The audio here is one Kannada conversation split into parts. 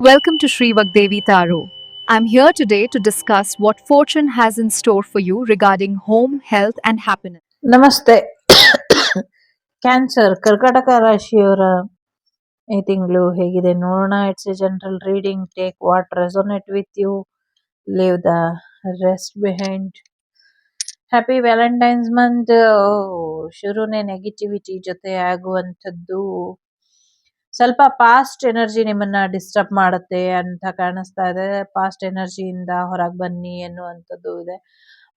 Welcome to Sri Vagdevi Taro. I'm here today to discuss what fortune has in store for you regarding home, health, and happiness. ನಮಸ್ತೆ ಕ್ಯಾನ್ಸರ್ ಕರ್ಕಾಟಕ ರಾಶಿಯವರ ಈ ತಿಂಗಳು ಹೇಗಿದೆ ನೋಡೋಣ it's a general reading take what resonate with you leave the rest behind happy Valentine's month ಶುರುನೇ negativity ಜೊತೆ ಆಗುವಂಥದ್ದು ಸ್ವಲ್ಪ ಪಾಸ್ಟ್ ಎನರ್ಜಿ ನಿಮ್ಮನ್ನ ಡಿಸ್ಟರ್ಬ್ ಮಾಡುತ್ತೆ ಅಂತ ಕಾಣಿಸ್ತಾ ಇದೆ. ಪಾಸ್ಟ್ ಎನರ್ಜಿಯಿಂದ ಹೊರಗೆ ಬನ್ನಿ ಎನ್ನುವಂಥದ್ದು ಇದೆ.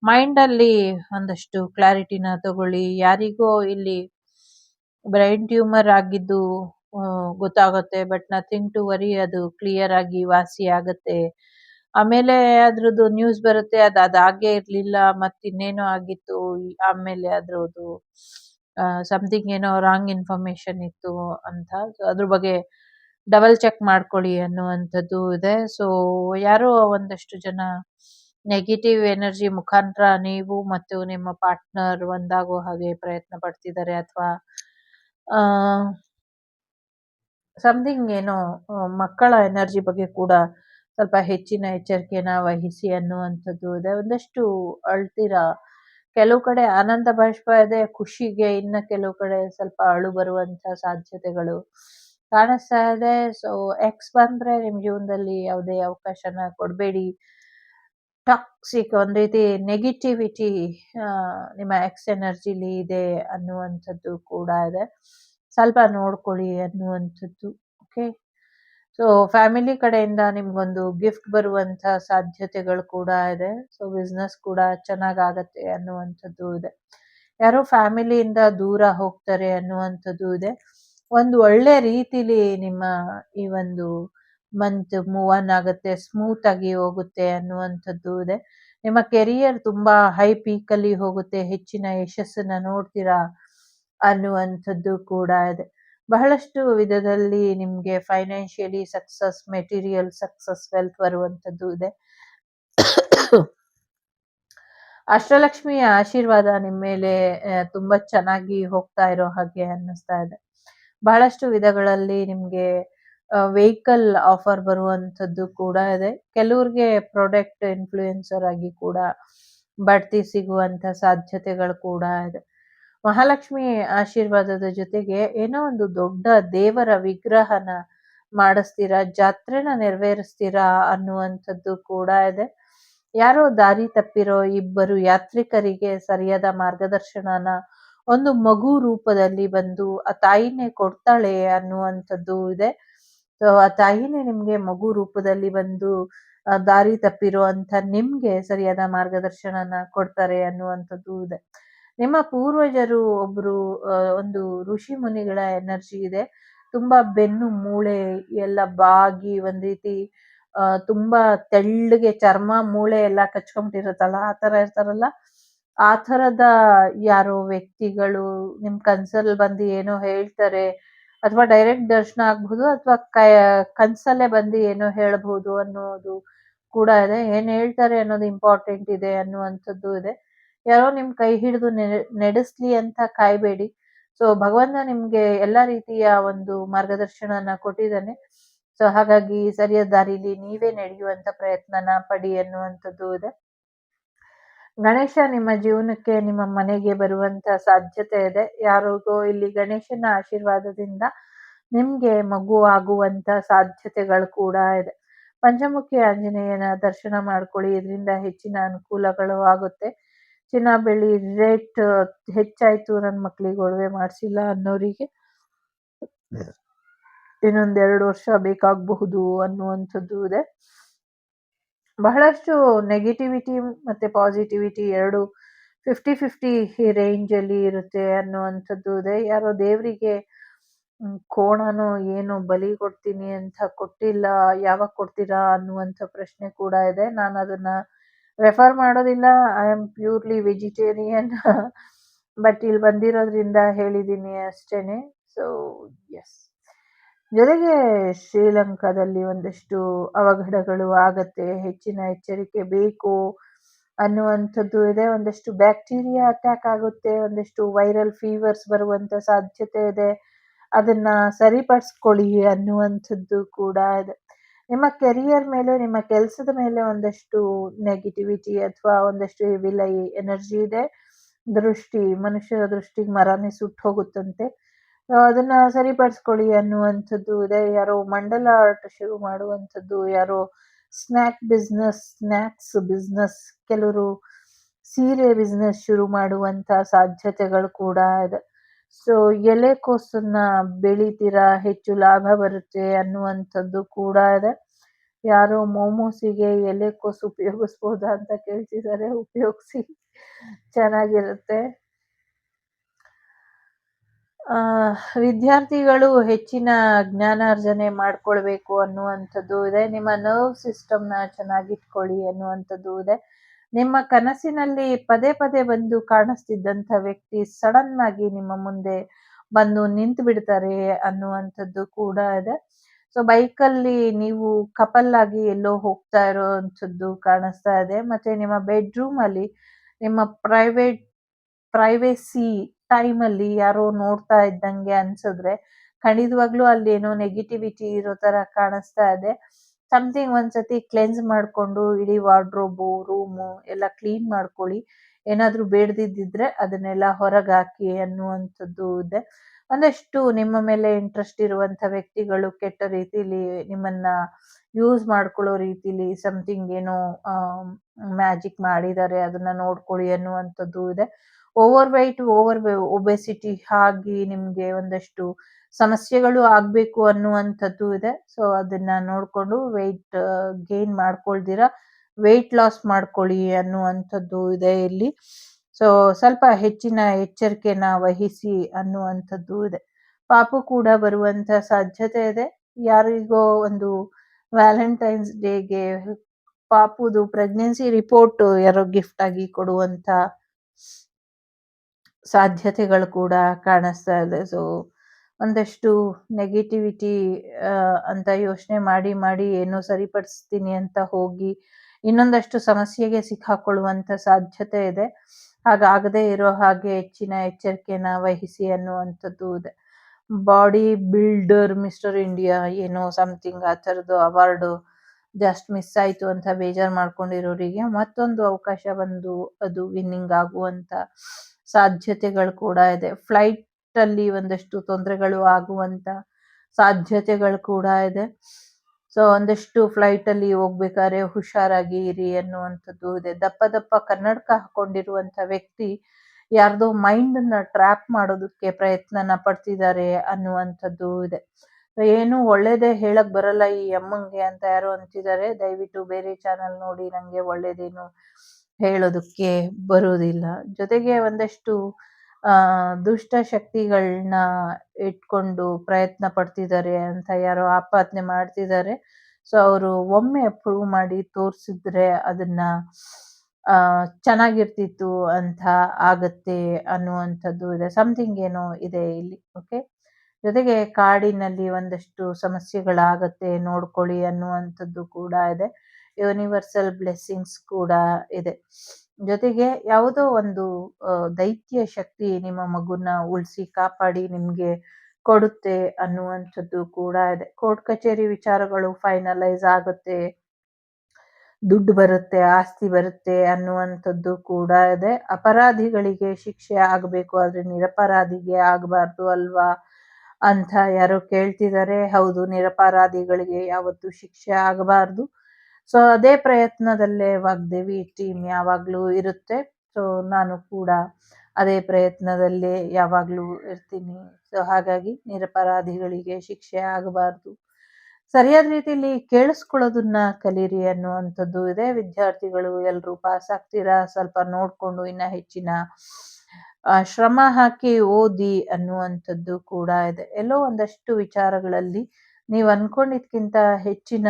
ಮೈಂಡ್ ಅಲ್ಲಿ ಒಂದಷ್ಟು ಕ್ಲಾರಿಟಿನ ತಗೊಳ್ಳಿ. ಯಾರಿಗೋ ಇಲ್ಲಿ ಬ್ರೈನ್ ಟ್ಯೂಮರ್ ಆಗಿದ್ದು ಗೊತ್ತಾಗುತ್ತೆ ಬಟ್ ನಥಿಂಗ್ ಟು ವರಿ ಅದು ಕ್ಲಿಯರ್ ಆಗಿ ವಾಸಿ ಆಗುತ್ತೆ. ಆಮೇಲೆ ಅದ್ರದ್ದು ನ್ಯೂಸ್ ಬರುತ್ತೆ, ಅದು ಅದಾಗೇ ಇರ್ಲಿಲ್ಲ, ಮತ್ತಿನ್ನೇನೋ ಆಗಿತ್ತು ಆಮೇಲೆ ಅದ್ರದ್ದು ಸಮಥಿಂಗ್ ಏನೋ ರಾಂಗ್ ಇನ್ಫಾರ್ಮೇಶನ್ ಇತ್ತು ಅಂತ. ಅದ್ರ ಬಗ್ಗೆ ಡಬಲ್ ಚೆಕ್ ಮಾಡ್ಕೊಳ್ಳಿ ಅನ್ನುವಂಥದ್ದು ಇದೆ. ಸೊ ಯಾರೋ ಒಂದಷ್ಟು ಜನ ನೆಗೆಟಿವ್ ಎನರ್ಜಿ ಮುಖಾಂತರ ನೀವು ಮತ್ತು ನಿಮ್ಮ ಪಾರ್ಟ್ನರ್ ಒಂದಾಗೋ ಹಾಗೆ ಪ್ರಯತ್ನ ಪಡ್ತಿದ್ದಾರೆ ಅಥವಾ ಸಮಥಿಂಗ್ ಏನೋ ಮಕ್ಕಳ ಎನರ್ಜಿ ಬಗ್ಗೆ ಕೂಡ ಸ್ವಲ್ಪ ಹೆಚ್ಚಿನ ಎಚ್ಚರಿಕೆನ ವಹಿಸಿ ಅನ್ನುವಂಥದ್ದು ಇದೆ. ಒಂದಷ್ಟು ಅಳ್ತೀರಾ ಕೆಲವು ಕಡೆ ಆನಂದ ಬಾಷ್ಪ ಇದೆ, ಖುಷಿಗೆ ಇನ್ನ ಕೆಲವು ಕಡೆ ಸ್ವಲ್ಪ ಅಳು ಬರುವಂತ ಸಾಧ್ಯತೆಗಳು ಕಾಣಿಸ್ತಾ ಇದೆ. ಸೊ ಎಕ್ಸ್ ಬಂದ್ರೆ ನಿಮ್ಮ ಜೀವನದಲ್ಲಿ ಯಾವುದೇ ಅವಕಾಶನ ಕೊಡಬೇಡಿ. ಟಾಕ್ಸಿಕ್ ಒಂದು ರೀತಿ ನೆಗೆಟಿವಿಟಿ ನಿಮ್ಮ ಎಕ್ಸ್ ಎನರ್ಜಿಲಿ ಇದೆ ಅನ್ನುವಂಥದ್ದು ಕೂಡ ಇದೆ. ಸ್ವಲ್ಪ ನೋಡ್ಕೊಳ್ಳಿ ಅನ್ನುವಂಥದ್ದು ಓಕೆ ಸೊ ಫ್ಯಾಮಿಲಿ ಕಡೆಯಿಂದ ನಿಮ್ಗೊಂದು ಗಿಫ್ಟ್ ಬರುವಂತ ಸಾಧ್ಯತೆಗಳು ಕೂಡ ಇದೆ. ಸೊ ಬಿಸ್ನೆಸ್ ಕೂಡ ಚೆನ್ನಾಗಾಗತ್ತೆ ಅನ್ನುವಂಥದ್ದು ಇದೆ. ಯಾರೋ ಫ್ಯಾಮಿಲಿಯಿಂದ ದೂರ ಹೋಗ್ತಾರೆ ಅನ್ನುವಂಥದ್ದು ಇದೆ. ಒಂದು ಒಳ್ಳೆ ರೀತಿಲಿ ನಿಮ್ಮ ಈ ಒಂದು ಮಂತ್ ಮೂವ್ ಆನ್ ಆಗುತ್ತೆ ಸ್ಮೂತ್ ಆಗಿ ಹೋಗುತ್ತೆ ಅನ್ನುವಂಥದ್ದು ಇದೆ. ನಿಮ್ಮ ಕೆರಿಯರ್ ತುಂಬಾ ಹೈ ಪೀಕ್ ಅಲ್ಲಿ ಹೋಗುತ್ತೆ, ಹೆಚ್ಚಿನ ಯಶಸ್ಸನ್ನ ನೋಡ್ತೀರಾ ಅನ್ನುವಂಥದ್ದು ಕೂಡ ಇದೆ. ಬಹಳಷ್ಟು ವಿಧದಲ್ಲಿ ನಿಮ್ಗೆ financially success material success wealth ಬರುವಂಥದ್ದು ಇದೆ. ಅಷ್ಟಲಕ್ಷ್ಮಿಯ ಆಶೀರ್ವಾದ ನಿಮ್ಮ ಮೇಲೆ ತುಂಬಾ ಚೆನ್ನಾಗಿ ಹೋಗ್ತಾ ಇರೋ ಹಾಗೆ ಅನ್ನಿಸ್ತಾ ಇದೆ. ಬಹಳಷ್ಟು ವಿಧಗಳಲ್ಲಿ ನಿಮ್ಗೆ ವೆಹಿಕಲ್ ಆಫರ್ ಬರುವಂಥದ್ದು ಕೂಡ ಇದೆ. ಕೆಲವ್ರಿಗೆ ಪ್ರಾಡಕ್ಟ್ ಇನ್ಫ್ಲೂಯೆನ್ಸರ್ ಆಗಿ ಕೂಡ ಬಡ್ತಿ ಸಿಗುವಂತ ಸಾಧ್ಯತೆಗಳು ಕೂಡ ಇದೆ. ಮಹಾಲಕ್ಷ್ಮಿ ಆಶೀರ್ವಾದದ ಜೊತೆಗೆ ಏನೋ ಒಂದು ದೊಡ್ಡ ದೇವರ ವಿಗ್ರಹನ ಮಾಡಿಸ್ತೀರಾ, ಜಾತ್ರೆನ ನೆರವೇರಿಸ್ತೀರಾ ಅನ್ನುವಂಥದ್ದು ಕೂಡ ಇದೆ. ಯಾರೋ ದಾರಿ ತಪ್ಪಿರೋ ಇಬ್ಬರು ಯಾತ್ರಿಕರಿಗೆ ಸರಿಯಾದ ಮಾರ್ಗದರ್ಶನನ ಒಂದು ಮಗು ರೂಪದಲ್ಲಿ ಬಂದು ಆ ತಾಯಿನೇ ಕೊಡ್ತಾಳೆ ಅನ್ನುವಂಥದ್ದು ಇದೆ. ಸೊ ಆ ತಾಯಿನೇ ನಿಮ್ಗೆ ಮಗು ರೂಪದಲ್ಲಿ ಬಂದು ದಾರಿ ತಪ್ಪಿರೋ ಅಂತ ನಿಮ್ಗೆ ಸರಿಯಾದ ಮಾರ್ಗದರ್ಶನನ ಕೊಡ್ತಾರೆ ಅನ್ನುವಂಥದ್ದು ಇದೆ. ನಿಮ್ಮ ಪೂರ್ವಜರು ಒಬ್ರು ಒಂದು ಋಷಿ ಮುನಿಗಳ ಎನರ್ಜಿ ಇದೆ. ತುಂಬಾ ಬೆನ್ನು, ಮೂಳೆ, ಎಲ್ಲ ಬಾಗಿ ಒಂದ್ ರೀತಿ ತುಂಬಾ ತೆಳ್ಳಗೆ ಚರ್ಮ, ಮೂಳೆ ಎಲ್ಲ ಕಚ್ಕೊಂಡ್ಬಿಟ್ಟಿರುತ್ತಲ್ಲ ಆ ತರ ಇರ್ತಾರಲ್ಲ. ಆ ತರದ ಯಾರೋ ವ್ಯಕ್ತಿಗಳು ನಿಮ್ ಕನ್ಸಲ್ ಬಂದು ಏನೋ ಹೇಳ್ತಾರೆ, ಅಥವಾ ಡೈರೆಕ್ಟ್ ದರ್ಶನ ಆಗ್ಬಹುದು ಅಥವಾ ಕನ್ಸಲ್ಲೇ ಬಂದು ಏನೋ ಹೇಳ್ಬಹುದು ಅನ್ನೋದು ಕೂಡ ಇದೆ. ಏನ್ ಹೇಳ್ತಾರೆ ಅನ್ನೋದು ಇಂಪಾರ್ಟೆಂಟ್ ಇದೆ ಅನ್ನುವಂಥದ್ದು ಇದೆ. ಯಾರೋ ನಿಮ್ ಕೈ ಹಿಡಿದು ನಡೆಸ್ಲಿ ಅಂತ ಕಾಯ್ಬೇಡಿ. ಸೊ ಭಗವಂತ ನಿಮ್ಗೆ ಎಲ್ಲಾ ರೀತಿಯ ಒಂದು ಮಾರ್ಗದರ್ಶನನ ಕೊಟ್ಟಿದ್ದಾನೆ. ಸೊ ಹಾಗಾಗಿ ಸರಿಯಾದ ದಾರಿಲಿ ನೀವೇ ನಡೆಯುವಂತ ಪ್ರಯತ್ನನ ಪಡಿ ಅನ್ನುವಂಥದ್ದು ಇದೆ. ಗಣೇಶ ನಿಮ್ಮ ಜೀವನಕ್ಕೆ ನಿಮ್ಮ ಮನೆಗೆ ಬರುವಂತ ಸಾಧ್ಯತೆ ಇದೆ. ಯಾರಿಗೋ ಇಲ್ಲಿ ಗಣೇಶನ ಆಶೀರ್ವಾದದಿಂದ ನಿಮ್ಗೆ ಮಗು ಆಗುವಂತ ಸಾಧ್ಯತೆಗಳು ಕೂಡ ಇದೆ. ಪಂಚಮುಖಿ ಆಂಜನೇಯನ ದರ್ಶನ ಮಾಡ್ಕೊಳ್ಳಿ. ಇದರಿಂದ ಹೆಚ್ಚಿನ ಅನುಕೂಲಗಳು ಆಗುತ್ತೆ. ಚಿನ್ನ ಬೆಳಿ ರೇಟ್ ಹೆಚ್ಚಾಯ್ತು ನನ್ನ ಮಕ್ಳಿಗೆ ಒಡವೆ ಮಾಡಿಸಿಲ್ಲ ಅನ್ನೋರಿಗೆ ಇನ್ನೊಂದ್ ಎರಡು ವರ್ಷ ಬೇಕಾಗಬಹುದು ಅನ್ನುವಂಥದ್ದು ಇದೆ. ಬಹಳಷ್ಟು ನೆಗೆಟಿವಿಟಿ ಮತ್ತೆ ಪಾಸಿಟಿವಿಟಿ ಎರಡು ಫಿಫ್ಟಿ ಫಿಫ್ಟಿ ರೇಂಜ್ ಅಲ್ಲಿ ಇರುತ್ತೆ ಅನ್ನುವಂಥದ್ದು ಇದೆ. ಯಾರೋ ದೇವರಿಗೆ ಕೋಣನೋ ಏನೋ ಬಲಿ ಕೊಡ್ತೀನಿ ಅಂತ ಕೊಟ್ಟಿಲ್ಲ, ಯಾವಾಗ ಕೊಡ್ತೀರಾ ಅನ್ನುವಂಥ ಪ್ರಶ್ನೆ ಕೂಡ ಇದೆ. ನಾನು ಅದನ್ನ ರೆಫರ್ ಮಾಡೋದಿಲ್ಲ. I am purely vegetarian but ಇಲ್ಲಿ ಬಂದಿರೋದ್ರಿಂದ ಹೇಳಿದ್ದೀನಿ ಅಷ್ಟೇನೆ. ಸೊ ಎಸ್ ಜೊತೆಗೆ ಶ್ರೀಲಂಕಾದಲ್ಲಿ ಒಂದಷ್ಟು ಅವಘಡಗಳು ಆಗತ್ತೆ. ಹೆಚ್ಚಿನ ಎಚ್ಚರಿಕೆ ಬೇಕು ಅನ್ನುವಂಥದ್ದು ಇದೆ. ಒಂದಷ್ಟು ಬ್ಯಾಕ್ಟೀರಿಯಾ ಅಟ್ಯಾಕ್ ಆಗುತ್ತೆ. ಒಂದಷ್ಟು ವೈರಲ್ ಫೀವರ್ಸ್ ಬರುವಂತ ಸಾಧ್ಯತೆ ಇದೆ. ಅದನ್ನ ಸರಿಪಡಿಸ್ಕೊಳ್ಳಿ ಅನ್ನುವಂಥದ್ದು ಕೂಡ ಇದೆ. ನಿಮ್ಮ ಕೆರಿಯರ್ ಮೇಲೆ, ನಿಮ್ಮ ಕೆಲಸದ ಮೇಲೆ ಒಂದಷ್ಟು ನೆಗೆಟಿವಿಟಿ ಅಥವಾ ಒಂದಷ್ಟು ವಿಲೈ ಎನರ್ಜಿ ಇದೆ. ದೃಷ್ಟಿ, ಮನುಷ್ಯರ ದೃಷ್ಟಿಗೆ ಮರನೇ ಸುಟ್ಟು ಹೋಗುತ್ತಂತೆ. ಅದನ್ನ ಸರಿಪಡಿಸ್ಕೊಳ್ಳಿ ಅನ್ನುವಂಥದ್ದು ಇದೆ. ಯಾರೋ ಮಂಡಲ ಆರ್ಟ್ ಶುರು ಮಾಡುವಂಥದ್ದು, ಯಾರೋ ಸ್ನ್ಯಾಕ್ ಬಿಸ್ನೆಸ್, ಸ್ನ್ಯಾಕ್ಸ್ ಬಿಸ್ನೆಸ್, ಕೆಲವರು ಸೀರೆ ಬಿಸ್ನೆಸ್ ಶುರು ಮಾಡುವಂತ ಸಾಧ್ಯತೆಗಳು ಕೂಡ ಇದೆ. ಸೊ ಎಲೆಕೋಸನ್ನ ಬೆಳಿತೀರಾ ಹೆಚ್ಚು ಲಾಭ ಬರುತ್ತೆ ಅನ್ನುವಂಥದ್ದು ಕೂಡ ಇದೆ. ಯಾರೋ ಮೋಮೋಸಿಗೆ ಎಲೆಕೋಸು ಉಪಯೋಗಿಸ್ಬೋದಾ ಅಂತ ಕೇಳ್ತಿದ್ದಾರೆ. ಉಪಯೋಗಿಸಿ ಚೆನ್ನಾಗಿರುತ್ತೆ. ಆ, ವಿದ್ಯಾರ್ಥಿಗಳು ಹೆಚ್ಚಿನ ಜ್ಞಾನಾರ್ಜನೆ ಮಾಡ್ಕೊಳ್ಬೇಕು ಅನ್ನುವಂಥದ್ದು ಇದೆ. ನಿಮ್ಮ ನರ್ವ್ ಸಿಸ್ಟಮ್‌ನ ಚೆನ್ನಾಗಿಟ್ಕೊಳ್ಳಿ ಅನ್ನುವಂಥದ್ದು ಇದೆ. ನಿಮ್ಮ ಕನಸಿನಲ್ಲಿ ಪದೇ ಪದೇ ಬಂದು ಕಾಣಿಸ್ತಿದ್ದಂಥ ವ್ಯಕ್ತಿ ಸಡನ್ ಆಗಿ ನಿಮ್ಮ ಮುಂದೆ ಬಂದು ನಿಂತು ಬಿಡ್ತಾರೆ ಅನ್ನುವಂಥದ್ದು ಕೂಡ ಇದೆ. ಸೊ ಬೈಕಲ್ಲಿ ನೀವು ಕಪಲ್ ಆಗಿ ಎಲ್ಲೋ ಹೋಗ್ತಾ ಇರೋವಂಥದ್ದು ಕಾಣಿಸ್ತಾ ಇದೆ. ಮತ್ತೆ ನಿಮ್ಮ ಬೆಡ್‌ರೂಮ್ ಅಲ್ಲಿ ನಿಮ್ಮ ಪ್ರೈವೇಟ್ ಪ್ರೈವೇಸಿ ಟೈಮ್ ಅಲ್ಲಿ ಯಾರೋ ನೋಡ್ತಾ ಇದ್ದಂಗೆ ಅನ್ಸಿದ್ರೆ ಖಂಡಿತವಾಗ್ಲೂ ಅಲ್ಲಿ ಏನೋ ನೆಗೆಟಿವಿಟಿ ಇರೋ ತರ ಕಾಣಿಸ್ತಾ ಇದೆ. ಸಮಥಿಂಗ್ ಒಂದ್ಸತಿ ಕ್ಲೆನ್ಸ್ ಮಾಡ್ಕೊಂಡು ಇಡೀ ವಾರ್ಡ್ರೋಬು, ರೂಮು ಎಲ್ಲ ಕ್ಲೀನ್ ಮಾಡ್ಕೊಳ್ಳಿ. ಏನಾದ್ರೂ ಬೇಡದಿದ್ದಿದ್ರೆ ಅದನ್ನೆಲ್ಲ ಹೊರಗಾಕಿ ಅನ್ನುವಂಥದ್ದು ಇದೆ. ಒಂದಷ್ಟು ನಿಮ್ಮ ಮೇಲೆ ಇಂಟ್ರೆಸ್ಟ್ ಇರುವಂಥ ವ್ಯಕ್ತಿಗಳು ಕೆಟ್ಟ ರೀತಿಲಿ ನಿಮ್ಮನ್ನ ಯೂಸ್ ಮಾಡ್ಕೊಳ್ಳೋ ರೀತಿಲಿ ಸಮಥಿಂಗ್ ಏನೋ ಮ್ಯಾಜಿಕ್ ಮಾಡಿದ್ದಾರೆ ಅದನ್ನ ನೋಡ್ಕೊಳ್ಳಿ ಅನ್ನುವಂಥದ್ದು ಇದೆ. ಓವರ್ ವೈಟ್ ಓವರ್ ಒಬೆಸಿಟಿ ಆಗಿ ನಿಮಗೆ ಒಂದಷ್ಟು ಸಮಸ್ಯೆಗಳು ಆಗ್ಬೇಕು ಅನ್ನುವಂಥದ್ದು ಇದೆ. ಸೊ ಅದನ್ನ ನೋಡ್ಕೊಂಡು ವೆಯ್ಟ್ ಗೇನ್ ಮಾಡ್ಕೊಳ್ದಿರ ವೆಯ್ಟ್ ಲಾಸ್ ಮಾಡ್ಕೊಳ್ಳಿ ಅನ್ನುವಂಥದ್ದು ಇದೆ ಇಲ್ಲಿ. ಸೊ ಸ್ವಲ್ಪ ಹೆಚ್ಚಿನ ಎಚ್ಚರಿಕೆನ ವಹಿಸಿ ಅನ್ನುವಂಥದ್ದು ಇದೆ. ಪಾಪು ಕೂಡ ಬರುವಂತ ಸಾಧ್ಯತೆ ಇದೆ. ಯಾರಿಗೋ ಒಂದು ವ್ಯಾಲೆಂಟೈನ್ಸ್ ಡೇಗೆ ಪಾಪುದು ಪ್ರೆಗ್ನೆನ್ಸಿ ರಿಪೋರ್ಟ್ ಯಾರೋ ಗಿಫ್ಟ್ ಆಗಿ ಕೊಡುವಂತ ಸಾಧ್ಯತೆಗಳು ಕೂಡ ಕಾಣಿಸ್ತಾ ಇದೆ. ಸೊ ಒಂದಷ್ಟು ನೆಗೆಟಿವಿಟಿ ಅಂತ ಯೋಚನೆ ಮಾಡಿ ಮಾಡಿ ಏನೋ ಸರಿಪಡಿಸ್ತೀನಿ ಅಂತ ಹೋಗಿ ಇನ್ನೊಂದಷ್ಟು ಸಮಸ್ಯೆಗೆ ಸಿಕ್ಕಾಕೊಳ್ಳುವಂತ ಸಾಧ್ಯತೆ ಇದೆ. ಹಾಗಾಗದೇ ಇರೋ ಹಾಗೆ ಹೆಚ್ಚಿನ ಎಚ್ಚರಿಕೆನ ವಹಿಸಿ ಅನ್ನುವಂಥದ್ದು ಇದೆ. ಬಾಡಿ ಬಿಲ್ಡರ್ ಮಿಸ್ಟರ್ ಇಂಡಿಯಾ ಏನೋ ಸಮಥಿಂಗ್ ಆ ಥರದ್ದು ಅವಾರ್ಡು ಜಸ್ಟ್ ಮಿಸ್ ಆಯ್ತು ಅಂತ ಬೇಜಾರ್ ಮಾಡ್ಕೊಂಡಿರೋರಿಗೆ ಮತ್ತೊಂದು ಅವಕಾಶ ಬಂದು ಅದು ವಿನ್ನಿಂಗ್ ಆಗುವಂತ ಸಾಧ್ಯತೆಗಳು ಕೂಡ ಇದೆ. ಫ್ಲೈಟ್ ಅಲ್ಲಿ ಒಂದಷ್ಟು ತೊಂದರೆಗಳು ಆಗುವಂತ ಸಾಧ್ಯತೆಗಳು ಕೂಡ ಇದೆ. ಸೊ ಒಂದಷ್ಟು ಫ್ಲೈಟ್ ಅಲ್ಲಿ ಹೋಗ್ಬೇಕಾದ್ರೆ ಹುಷಾರಾಗಿ ಇರಿ ಅನ್ನುವಂಥದ್ದು ಇದೆ. ದಪ್ಪ ದಪ್ಪ ಕನ್ನಡಕ ಹಾಕೊಂಡಿರುವಂತ ವ್ಯಕ್ತಿ ಯಾರ್ದೋ ಮೈಂಡ್ನ ಟ್ರ್ಯಾಪ್ ಮಾಡೋದಕ್ಕೆ ಪ್ರಯತ್ನನ ಪಡ್ತಿದ್ದಾರೆ ಅನ್ನುವಂಥದ್ದು ಇದೆ. ಏನು ಒಳ್ಳೇದೇ ಹೇಳಕ್ ಬರಲ್ಲ ಈ ಅಮ್ಮಂಗೆ ಅಂತ ಯಾರು ಅಂತಿದ್ದಾರೆ. ದಯವಿಟ್ಟು ಬೇರೆ ಚಾನಲ್ ನೋಡಿ ನಂಗೆ ಒಳ್ಳೇದೇನು ಹೇಳೋದಕ್ಕೆ ಬರೋದಿಲ್ಲ. ಜೊತೆಗೆ ಒಂದಷ್ಟು ದುಷ್ಟ ಶಕ್ತಿಗಳನ್ನ ಇಟ್ಕೊಂಡು ಪ್ರಯತ್ನ ಪಡ್ತಿದ್ದಾರೆ ಅಂತ ಯಾರೋ ಆಪಾದನೆ ಮಾಡ್ತಿದ್ದಾರೆ. ಸೊ ಅವರು ಒಮ್ಮೆ ಪ್ರೂವ್ ಮಾಡಿ ತೋರಿಸಿದ್ರೆ ಅದನ್ನ ಚೆನ್ನಾಗಿರ್ತಿತ್ತು ಅಂತ ಆಗತ್ತೆ ಅನ್ನುವಂಥದ್ದು ಇದೆ. ಸಮಥಿಂಗ್ ಏನೋ ಇದೆ ಇಲ್ಲಿ. ಓಕೆ. ಜೊತೆಗೆ ಕಾಡಿನಲ್ಲಿ ಒಂದಷ್ಟು ಸಮಸ್ಯೆಗಳಾಗತ್ತೆ ನೋಡ್ಕೊಳ್ಳಿ ಅನ್ನುವಂಥದ್ದು ಕೂಡ ಇದೆ. ಯೂನಿವರ್ಸಲ್ ಬ್ಲೆಸ್ಸಿಂಗ್ಸ್ ಕೂಡ ಇದೆ. ಜೊತೆಗೆ ಯಾವುದೋ ಒಂದು ದೈತ್ಯ ಶಕ್ತಿ ನಿಮ್ಮ ಮಗುನ ಉಳಿಸಿ ಕಾಪಾಡಿ ನಿಮಗೆ ಕೊಡುತ್ತೆ ಅನ್ನುವಂಥದ್ದು ಕೂಡ ಇದೆ. ಕೋರ್ಟ್ ಕಚೇರಿ ವಿಚಾರಗಳು ಫೈನಲೈಸ್ ಆಗುತ್ತೆ. ದುಡ್ಡು ಬರುತ್ತೆ, ಆಸ್ತಿ ಬರುತ್ತೆ ಅನ್ನುವಂಥದ್ದು ಕೂಡ ಇದೆ. ಅಪರಾಧಿಗಳಿಗೆ ಶಿಕ್ಷೆ ಆಗಬೇಕು ಆದರೆ ನಿರಪರಾಧಿಗೆ ಆಗಬಾರ್ದು ಅಲ್ವಾ ಅಂತ ಯಾರೋ ಕೇಳ್ತಿದ್ದಾರೆ. ಹೌದು ನಿರಪರಾಧಿಗಳಿಗೆ ಯಾವತ್ತೂ ಶಿಕ್ಷೆ ಆಗಬಾರ್ದು. ಸೊ ಅದೇ ಪ್ರಯತ್ನದಲ್ಲೇ ವಾಗ್ದೇವಿ ಟೀಮ್ ಯಾವಾಗ್ಲೂ ಇರುತ್ತೆ. ಸೊ ನಾನು ಕೂಡ ಅದೇ ಪ್ರಯತ್ನದಲ್ಲೇ ಯಾವಾಗ್ಲೂ ಇರ್ತೀನಿ. ಸೊ ಹಾಗಾಗಿ ನಿರಪರಾಧಿಗಳಿಗೆ ಶಿಕ್ಷೆ ಆಗಬಾರ್ದು. ಸರಿಯಾದ ರೀತಿಯಲ್ಲಿ ಕೇಳಿಸ್ಕೊಳ್ಳೋದನ್ನ ಕಲೀರಿ ಅನ್ನುವಂಥದ್ದು ಇದೆ. ವಿದ್ಯಾರ್ಥಿಗಳು ಎಲ್ಲರೂ ಪಾಸ್ ಆಗ್ತೀರಾ ಸ್ವಲ್ಪ ನೋಡ್ಕೊಂಡು ಇನ್ನ ಹೆಚ್ಚಿನ ಶ್ರಮ ಹಾಕಿ ಓದಿ ಅನ್ನುವಂಥದ್ದು ಕೂಡ ಇದೆ. ಎಲ್ಲೋ ಒಂದಷ್ಟು ವಿಚಾರಗಳಲ್ಲಿ ನೀವು ಅನ್ಕೊಂಡಿದ್ಕಿಂತ ಹೆಚ್ಚಿನ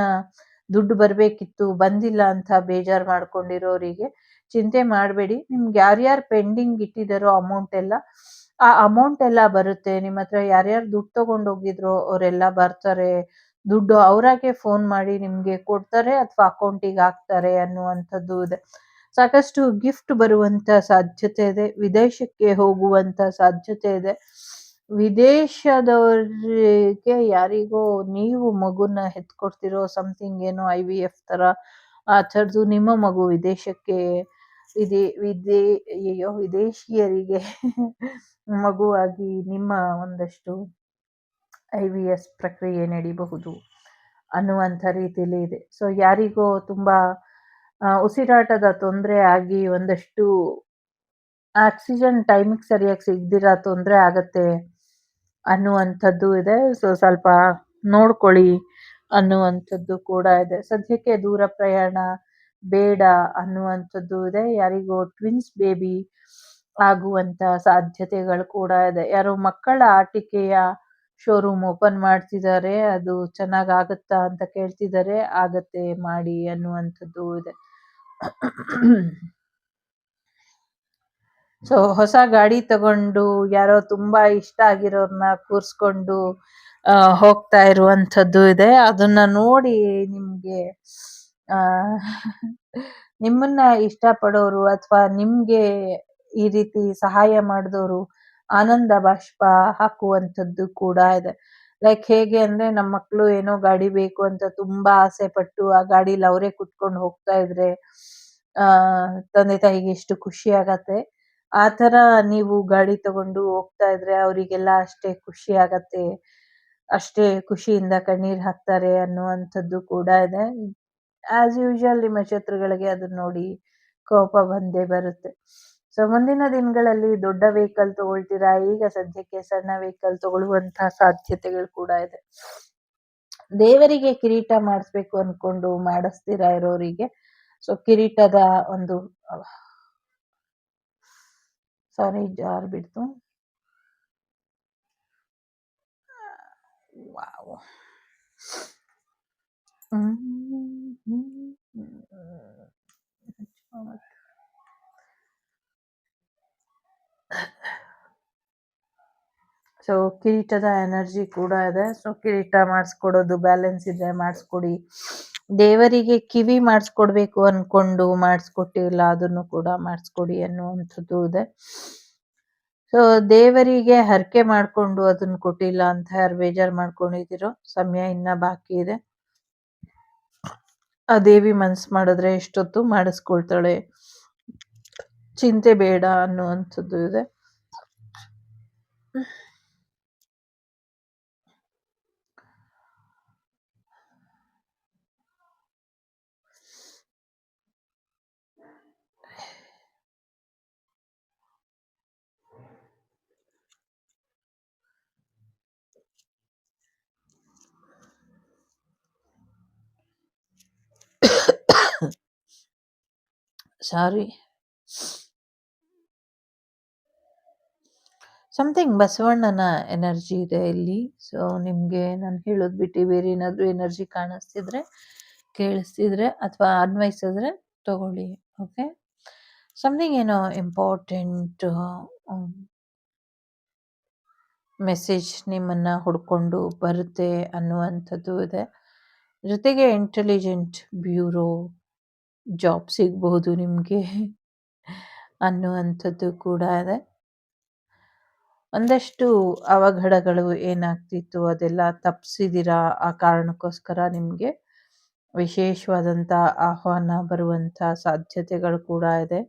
ದುಡ್ಡು ಬರಬೇಕಿತ್ತು, ಬಂದಿಲ್ಲ ಅಂತ ಬೇಜಾರ್ ಮಾಡ್ಕೊಂಡಿರೋರಿಗೆ ಚಿಂತೆ ಮಾಡಬೇಡಿ. ನಿಮ್ಗೆ ಯಾರ್ಯಾರು ಪೆಂಡಿಂಗ್ ಇಟ್ಟಿದಾರೋ ಅಮೌಂಟ್ ಎಲ್ಲ, ಆ ಅಮೌಂಟ್ ಎಲ್ಲ ಬರುತ್ತೆ. ನಿಮ್ಮ ಹತ್ರ ಯಾರ್ಯಾರು ದುಡ್ಡು ತಗೊಂಡ್ ಹೋಗಿದ್ರೋ ಅವರೆಲ್ಲ ಬರ್ತಾರೆ. ದುಡ್ಡು ಅವರಾಗೆ ಫೋನ್ ಮಾಡಿ ನಿಮ್ಗೆ ಕೊಡ್ತಾರೆ ಅಥವಾ ಅಕೌಂಟಿಗೆ ಹಾಕ್ತಾರೆ ಅನ್ನುವಂಥದ್ದು ಇದೆ. ಸಾಕಷ್ಟು ಗಿಫ್ಟ್ ಬರುವಂತ ಸಾಧ್ಯತೆ ಇದೆ. ವಿದೇಶಕ್ಕೆ ಹೋಗುವಂತ ಸಾಧ್ಯತೆ ಇದೆ. ವಿದೇಶದವರಿಗೆ ಯಾರಿಗೋ ನೀವು ಮಗುನ ಹೆತ್ಕೊಡ್ತಿರೋ ಸಮಥಿಂಗ್ ಏನೋ ಐ ವಿ ಎಫ್ ತರ, ಆ ಥರದ್ದು ನಿಮ್ಮ ಮಗು ವಿದೇಶಕ್ಕೆ ವಿದೇ ವಿದೇ ಅಯ್ಯೋ ವಿದೇಶಿಯರಿಗೆ ಮಗುವಾಗಿ ನಿಮ್ಮ ಒಂದಷ್ಟು ಐ ವಿ ಎಸ್ ಪ್ರಕ್ರಿಯೆ ನಡೀಬಹುದು ಅನ್ನುವಂಥ ರೀತಿಯಲ್ಲಿ ಇದೆ. ಸೊ ಯಾರಿಗೋ ತುಂಬಾ ಉಸಿರಾಟದ ತೊಂದರೆ ಆಗಿ ಒಂದಷ್ಟು ಆಕ್ಸಿಜನ್ ಟೈಮಿಗೆ ಸರಿಯಾಗಿ ಸಿಗದಿರ ತೊಂದರೆ ಆಗತ್ತೆ ಅನ್ನುವಂಥದ್ದು ಇದೆ. ಸೊ ಸ್ವಲ್ಪ ನೋಡ್ಕೊಳ್ಳಿ ಅನ್ನುವಂಥದ್ದು ಕೂಡ ಇದೆ. ಸದ್ಯಕ್ಕೆ ದೂರ ಪ್ರಯಾಣ ಬೇಡ ಅನ್ನುವಂಥದ್ದು ಇದೆ. ಯಾರಿಗೋ ಟ್ವಿನ್ಸ್ ಬೇಬಿ ಆಗುವಂತ ಸಾಧ್ಯತೆಗಳು ಕೂಡ ಇದೆ. ಯಾರೋ ಮಕ್ಕಳ ಆಟಿಕೆಯ ಶೋರೂಮ್ ಓಪನ್ ಮಾಡ್ತಿದ್ದಾರೆ. ಅದು ಚೆನ್ನಾಗ್ ಆಗತ್ತಾ ಅಂತ ಕೇಳ್ತಿದ್ದಾರೆ. ಆಗತ್ತೆ ಮಾಡಿ ಅನ್ನುವಂಥದ್ದು ಇದೆ. ಸೊ ಹೊಸ ಗಾಡಿ ತಗೊಂಡು ಯಾರೋ ತುಂಬಾ ಇಷ್ಟ ಆಗಿರೋರ್ನ ಕೂರ್ಸ್ಕೊಂಡು ಹೋಗ್ತಾ ಇರುವಂಥದ್ದು ಇದೆ. ಅದನ್ನ ನೋಡಿ ನಿಮ್ಗೆ, ಆ, ನಿಮ್ಮನ್ನ ಇಷ್ಟಪಡೋರು ಅಥವಾ ನಿಮ್ಗೆ ಈ ರೀತಿ ಸಹಾಯ ಮಾಡಿದವರು ಆನಂದ ಬಾಷ್ಪ ಹಾಕುವಂಥದ್ದು ಕೂಡ ಇದೆ. ಲೈಕ್ ಹೇಗೆ ಅಂದ್ರೆ ನಮ್ಮ ಮಕ್ಕಳು ಏನೋ ಗಾಡಿ ಬೇಕು ಅಂತ ತುಂಬಾ ಆಸೆ ಪಟ್ಟು ಆ ಗಾಡಿಲಿ ಅವರೇ ಕುತ್ಕೊಂಡು ಹೋಗ್ತಾ ಇದ್ರೆ, ಆ, ತಂದೆ ತಾಯಿಗೆ ಎಷ್ಟು ಖುಷಿ ಆಗತ್ತೆ. ಆ ತರ ನೀವು ಗಾಡಿ ತಗೊಂಡು ಹೋಗ್ತಾ ಇದ್ರೆ ಅವರಿಗೆಲ್ಲ ಅಷ್ಟೇ ಖುಷಿ ಆಗತ್ತೆ. ಅಷ್ಟೇ ಖುಷಿಯಿಂದ ಕಣ್ಣೀರ್ ಹಾಕ್ತಾರೆ ಅನ್ನುವಂಥದ್ದು ಕೂಡ ಇದೆ. ಆಸ್ ಯೂಶುವಲ್ ನಿಮ್ಮ ಶತ್ರುಗಳಿಗೆ ಅದನ್ನ ನೋಡಿ ಕೋಪ ಬಂದೇ ಬರುತ್ತೆ. ಸೊ ಮುಂದಿನ ದಿನಗಳಲ್ಲಿ ದೊಡ್ಡ ವೆಹಿಕಲ್ ತಗೊಳ್ತೀರಾ ಈಗ ಸದ್ಯಕ್ಕೆ ಸಣ್ಣ ವೆಹಿಕಲ್ ತಗೊಳ್ಳುವಂತಹ ಸಾಧ್ಯತೆಗಳು ಕೂಡ ಇದೆ. ದೇವರಿಗೆ ಕಿರೀಟ ಮಾಡಿಸ್ಬೇಕು ಅನ್ಕೊಂಡು ಮಾಡಿಸ್ತೀರಾ ಇರೋರಿಗೆ ಸೊ ಕಿರೀಟದ ಒಂದು ಸಾರಿ ಜಾರ್ ಬಿಡ್ತು ವಾವ್ ಸೊ ಕಿರೀಟದ ಎನರ್ಜಿ ಕೂಡ ಇದೆ. ಸೊ ಕಿರೀಟ ಮಾಡಿಸ್ಕೊಡೋದು ಬ್ಯಾಲೆನ್ಸ್ ಇದ್ರೆ ಮಾಡಿಸ್ಕೊಡಿ. ದೇವರಿಗೆ ಕಿವಿ ಮಾಡಿಸ್ಕೊಡ್ಬೇಕು ಅನ್ಕೊಂಡು ಮಾಡಿಸ್ಕೊಟ್ಟಿಲ್ಲ, ಅದನ್ನು ಕೂಡ ಮಾಡಿಸ್ಕೊಡಿ ಅನ್ನುವಂಥದ್ದು ಇದೆ. ಸೊ ದೇವರಿಗೆ ಹರಕೆ ಮಾಡಿಕೊಂಡು ಅದನ್ನು ಕೊಟ್ಟಿಲ್ಲ ಅಂತ ಯಾರು ಬೇಜಾರು ಮಾಡ್ಕೊಂಡಿದ್ದೀರೋ, ಸಮಯ ಇನ್ನ ಬಾಕಿ ಇದೆ. ಆ ದೇವಿ ಮನ್ಸು ಮಾಡಿದ್ರೆ ಎಷ್ಟೊತ್ತು ಮಾಡಿಸ್ಕೊಳ್ತಾಳೆ? ಚಿಂತೆ ಬೇಡ ಅನ್ನುವಂಥದ್ದು ಇದೆ. ಸಾರಿ ಸಮಥಿಂಗ್ ಬಸವಣ್ಣನ ಎನರ್ಜಿ ಇದೆ ಇಲ್ಲಿ. ಸೊ ನಿಮಗೆ ನಾನು ಹೇಳೋದು ಬಿಟ್ಟು ಬೇರೆ ಏನಾದರೂ ಎನರ್ಜಿ ಕಾಣಿಸ್ತಿದ್ರೆ, ಕೇಳಿಸ್ತಿದ್ರೆ ಅಥವಾ ಅನ್ವಯಿಸಿದ್ರೆ ತಗೊಳ್ಳಿ ಓಕೆ ಸಮಥಿಂಗ್ ಏನೋ ಇಂಪಾರ್ಟೆಂಟ್ ಮೆಸೇಜ್ ನಿಮ್ಮನ್ನು ಹುಡ್ಕೊಂಡು ಬರುತ್ತೆ ಅನ್ನುವಂಥದ್ದು ಇದೆ. ಜೊತೆಗೆ ಇಂಟೆಲಿಜೆಂಟ್ ಬ್ಯೂರೋ ಜಾಬ್ ಸಿಗಬಹುದು ನಿಮಗೆ. ಅನ್ನುವಂಥದ್ದು ಕೂಡ ಇದೆ. ಒಂದಷ್ಟು ಅವಘಡಗಳು ಏನಾಗ್ತಿತ್ತು, ಅದೆಲ್ಲ ತಪ್ಪಿಸಿದಿರಾ ಆ ಕಾರಣಕ್ಕೋಸ್ಕರ ನಿಮಗೆ? ವಿಶೇಷವಾದಂಥ ಆಹ್ವಾನ ಬರುವಂಥ ಸಾಧ್ಯತೆಗಳು ಕೂಡ ಇದೆ.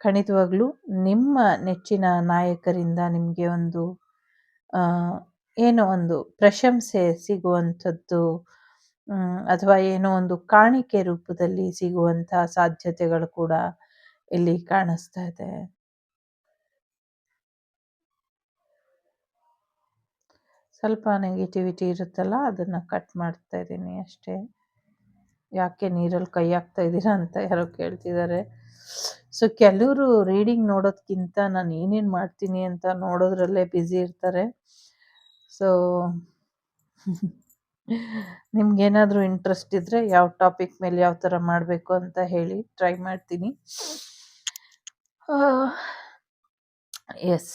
ಖಂಡಿತವಾಗ್ಲೂ ನಿಮ್ಮ ನೆಚ್ಚಿನ ನಾಯಕರಿಂದ ನಿಮಗೆ ಒಂದು ಏನೋ ಒಂದು ಪ್ರಶಂಸೆ ಸಿಗುವಂಥದ್ದು ಅಥವಾ ಏನೋ ಒಂದು ಕಾಣಿಕೆ ರೂಪದಲ್ಲಿ ಸಿಗುವಂಥ ಸಾಧ್ಯತೆಗಳು ಕೂಡ ಇಲ್ಲಿ ಕಾಣಿಸ್ತಾ ಇದೆ. ಸ್ವಲ್ಪ ನೆಗೆಟಿವಿಟಿ ಇರುತ್ತಲ್ಲ, ಅದನ್ನ ಕಟ್ ಮಾಡ್ತಾ ಇದ್ದೀನಿ ಅಷ್ಟೇ. ಯಾಕೆ ನೀರಲ್ಲಿ ಕೈ ಹಾಕ್ತಾ ಇದ್ದೀರಾ ಅಂತ ಯಾರೋ ಕೇಳ್ತಿದ್ದಾರೆ. ಸೊ ಕೆಲವರು ರೀಡಿಂಗ್ ನೋಡೋದ್ಕಿಂತ ನಾನು ಏನೇನು ಮಾಡ್ತೀನಿ ಅಂತ ನೋಡೋದ್ರಲ್ಲೇ ಬ್ಯುಸಿ ಇರ್ತಾರೆ. ಸೊ ನಿಮ್ಗೇನಾದರೂ ಇಂಟ್ರೆಸ್ಟ್ ಇದ್ದರೆ ಯಾವ ಟಾಪಿಕ್ ಮೇಲೆ ಯಾವ ಥರ ಮಾಡಬೇಕು ಅಂತ ಹೇಳಿ ಟ್ರೈ ಮಾಡ್ತೀನಿ. Yes